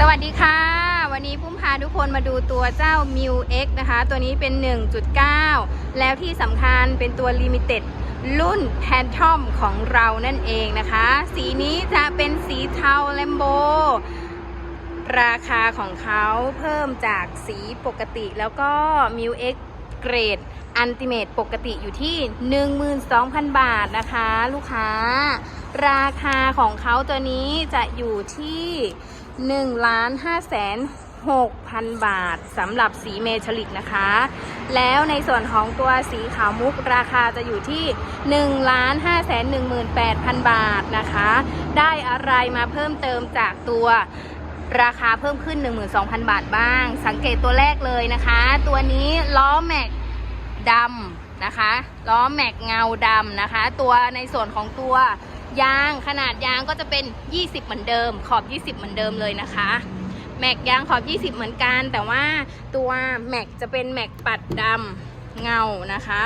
สวัสดีค่ะ วันนี้พุ่มพาทุกคนมาดูตัวเจ้า m i u X นะคะ ตัวนี้เป็น 1.9 แล้วที่สำคัญเป็นตัว Limited รุ่น Phantom ของเรานั่นเองนะคะ สีนี้จะเป็นสีเทาแลมโบ ราคาของเขาเพิ่มจากสีปกติแล้วก็ m i u X เกรดอันติเมตปกติอยู่ที่ 12,000 บาทนะคะ ลูกค้า ราคาของเขาตัวนี้จะอยู่ที่ 1ล้าน5แสน6,000 บาทสำหรับสีเมทัลลิกนะคะ แล้วในส่วนของตัวสีขาวมุกราคาจะอยู่ที่1ล้าน5แสน18,000 บาทนะคะ ได้อะไรมาเพิ่มเติมจากตัวราคาเพิ่มขึ้น 12,000 บาทบ้าง สังเกตตัวแรกเลยนะคะ ตัวนี้ล้อแม็กดำนะคะ ล้อแม็กเงาดำนะคะ ตัวในส่วนของตัว ยางขนาดยางก็จะเป็น 20 เหมือนเดิม ขอบ 20 เหมือนเดิมเลยนะคะแม็กยางขอบ 20 เหมือนกัน แต่ว่าตัวแม็กจะเป็นแม็กปัดดำเงานะคะ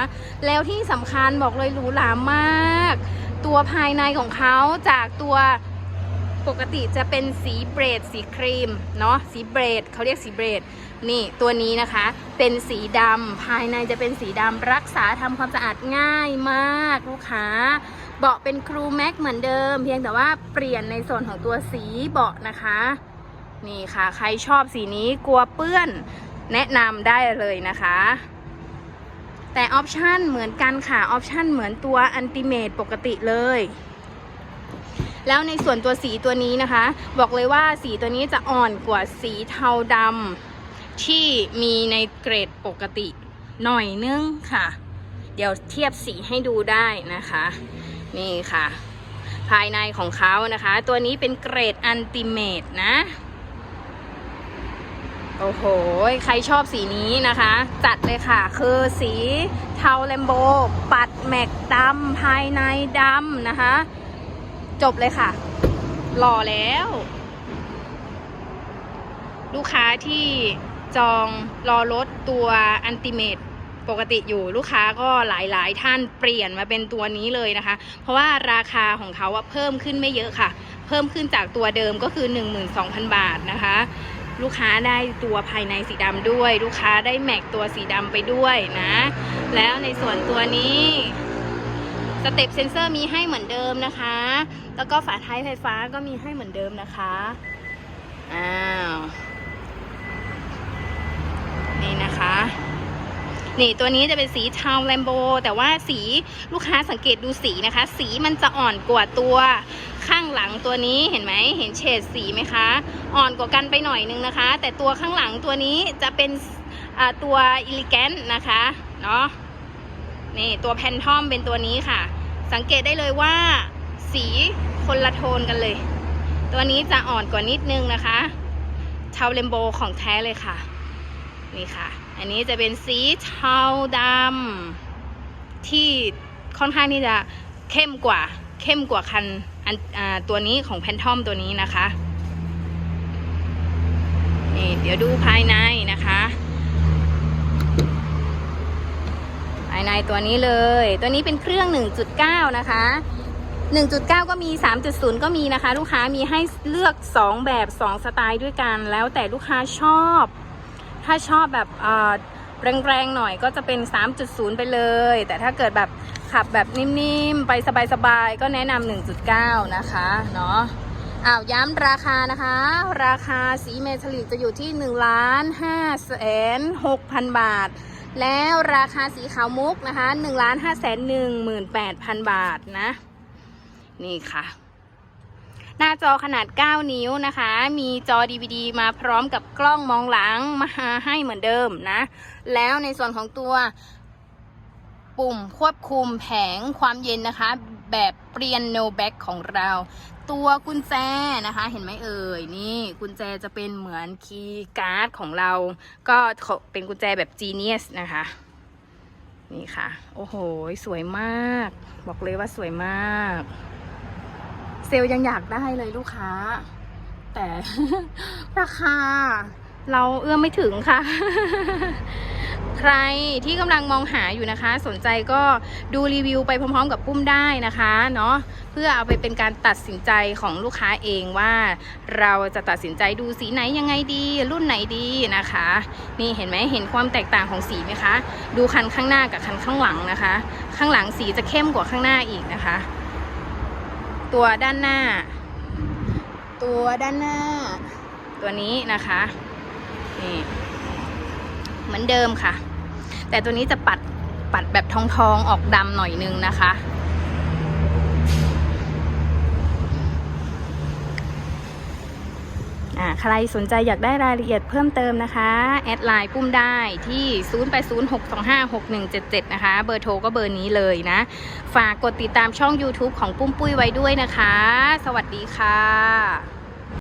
แล้วที่สำคัญบอกเลยหรูหรามาก ตัวภายในของเขาจากตัวปกติจะเป็นสีเบรดสีครีมเนาะสีเบรดเขาเรียกสีเบรดนี่ตัวนี้นะคะ เป็นสีดำภายในจะเป็นสีดำรักษาทำความสะอาดง่ายมากลูกค้า เบาะเป็นครูแม็กเหมือนเดิม เพียงแต่ว่าเปลี่ยนในส่วนของตัวสีเบาะนะคะ นี่ค่ะ ใครชอบสีนี้กลัวเปื้อนแนะนำได้เลยนะคะ แต่ออปชันเหมือนกันค่ะออปชันเหมือนตัวอันติเมตปกติเลย แล้วในส่วนตัวสีตัวนี้นะคะ บอกเลยว่าสีตัวนี้จะอ่อนกว่าสีเทาดำที่มีในเกรดปกติหน่อยนึงค่ะ เดี๋ยวเทียบสีให้ดูได้นะคะ นี่ค่ะ ภายในของเขานะคะ ตัวนี้เป็นเกรดอันติเมตนะ โอ้โห ใครชอบสีนี้นะคะ จัดเลยค่ะ คือสีเทาแลมโบ ปัดแม็กดำภายในดำนะคะ จบเลยค่ะ หล่อแล้ว ลูกค้าที่จองรอรถตัวอันติเมต ปกติอยู่ลูกค้าก็หลายๆ ท่านเปลี่ยนมาเป็นตัวนี้เลยนะคะ เพราะว่าราคาของเขาเพิ่มขึ้นไม่เยอะค่ะ เพิ่มขึ้นจากตัวเดิมก็คือ 12,000 บาทนะคะ ลูกค้าได้ตัวภายในสีดำด้วย ลูกค้าได้แม็กตัวสีดำไปด้วยนะ แล้วในส่วนตัวนี้สเต็ปเซนเซอร์มีให้เหมือนเดิมนะคะ แล้วก็ฝาท้ายไฟฟ้าก็มีให้เหมือนเดิมนะคะ อ้าว นี่นะคะ นี่ตัวนี้จะเป็นสีเทาแลมโบแต่ว่าสีลูกค้าสังเกตดูสีนะคะ สีมันจะอ่อนกว่าตัวข้างหลังตัวนี้เห็นไหมเห็นเฉดสีไหมคะ อ่อนกว่ากันไปหน่อยนึงนะคะ แต่ตัวข้างหลังตัวนี้จะเป็นตัวอิลิแกนนะคะเนาะนี่ตัวแพนทอมเป็นตัวนี้ค่ะ สังเกตได้เลยว่าสีคนละโทนกันเลย ตัวนี้จะอ่อนกว่านิดนึงนะคะเทาเลมโบของแท้เลยค่ะ นี่ค่ะ อันนี้จะเป็นสีเทาดำที่ค่อนข้างที่จะเข้มกว่า เข้มกว่าคันอันอตัวนี้ของแพนทอมตัวนี้นะคะนี่เดี๋ยวดูภายในนะคะ ภายในตัวนี้เลย ตัวนี้เป็นเครื่อง 1.9 นะคะ 1.9 ก็มี 3.0 ก็มีนะคะ ลูกค้ามีให้เลือก 2 แบบ 2 สไตล์ด้วยกัน แล้วแต่ลูกค้าชอบ ถ้าชอบแบบแรงๆหน่อยก็จะเป็น 3.0 ไปเลย แต่ถ้าเกิดแบบขับแบบนิ่มๆ ไปสบายๆ ก็แนะนำ1.9 นะคะเนาะอ้าวย้ำราคานะคะ ราคาสีเมทัลลิกจะอยู่ที่1ล้าน5แสน6,000บาท แล้วราคาสีขาวมุกนะคะ1ล้าน5แสน18,000บาทนะ นี่ค่ะ หน้าจอขนาด 9 นิ้วนะคะ มีจอ DVD มาพร้อมกับกล้องมองหลังมาให้เหมือนเดิมนะ แล้วในส่วนของตัวปุ่มควบคุมแผงความเย็นนะคะ แบบเปลี่ยน no back ของเรา ตัวกุญแจนะคะ เห็นไหมเอ่ย นี่กุญแจจะเป็นเหมือนคีย์การ์ดของเรา ก็เป็นกุญแจแบบ Genius นะคะนี่ค่ะ โอ้โห สวยมาก บอกเลยว่าสวยมาก เซลยังอยากได้เลยลูกค้า แต่ราคา เราเอื้อมไม่ถึงค่ะ ใครที่กำลังมองหาอยู่นะคะ สนใจก็ดูรีวิวไปพร้อมๆ กับปุ้มได้นะคะเนาะเพื่อเอาไปเป็นการตัดสินใจของลูกค้าเองว่า เราจะตัดสินใจดูสีไหนยังไงดี รุ่นไหนดีนะคะ นี่เห็นไหมเห็นความแตกต่างของสีไหมคะ ดูคันข้างหน้ากับคันข้างหลังนะคะ ข้างหลังสีจะเข้มกว่าข้างหน้าอีกนะคะ ตัวด้านหน้า ตัวด้านหน้า ตัวนี้นะคะนี่เหมือนเดิมค่ะ แต่ตัวนี้จะปัดปัดแบบทองทองๆออกดำหน่อยนึงนะคะ อ่า ใครสนใจอยากได้รายละเอียดเพิ่มเติมนะคะ แอดไลน์ปุ้มได้ที่ 0806256177 นะคะ เบอร์โทรก็เบอร์นี้เลยนะ ฝากกดติดตามช่อง YouTube ของปุ้มปุ้ยไว้ด้วยนะคะ สวัสดีค่ะ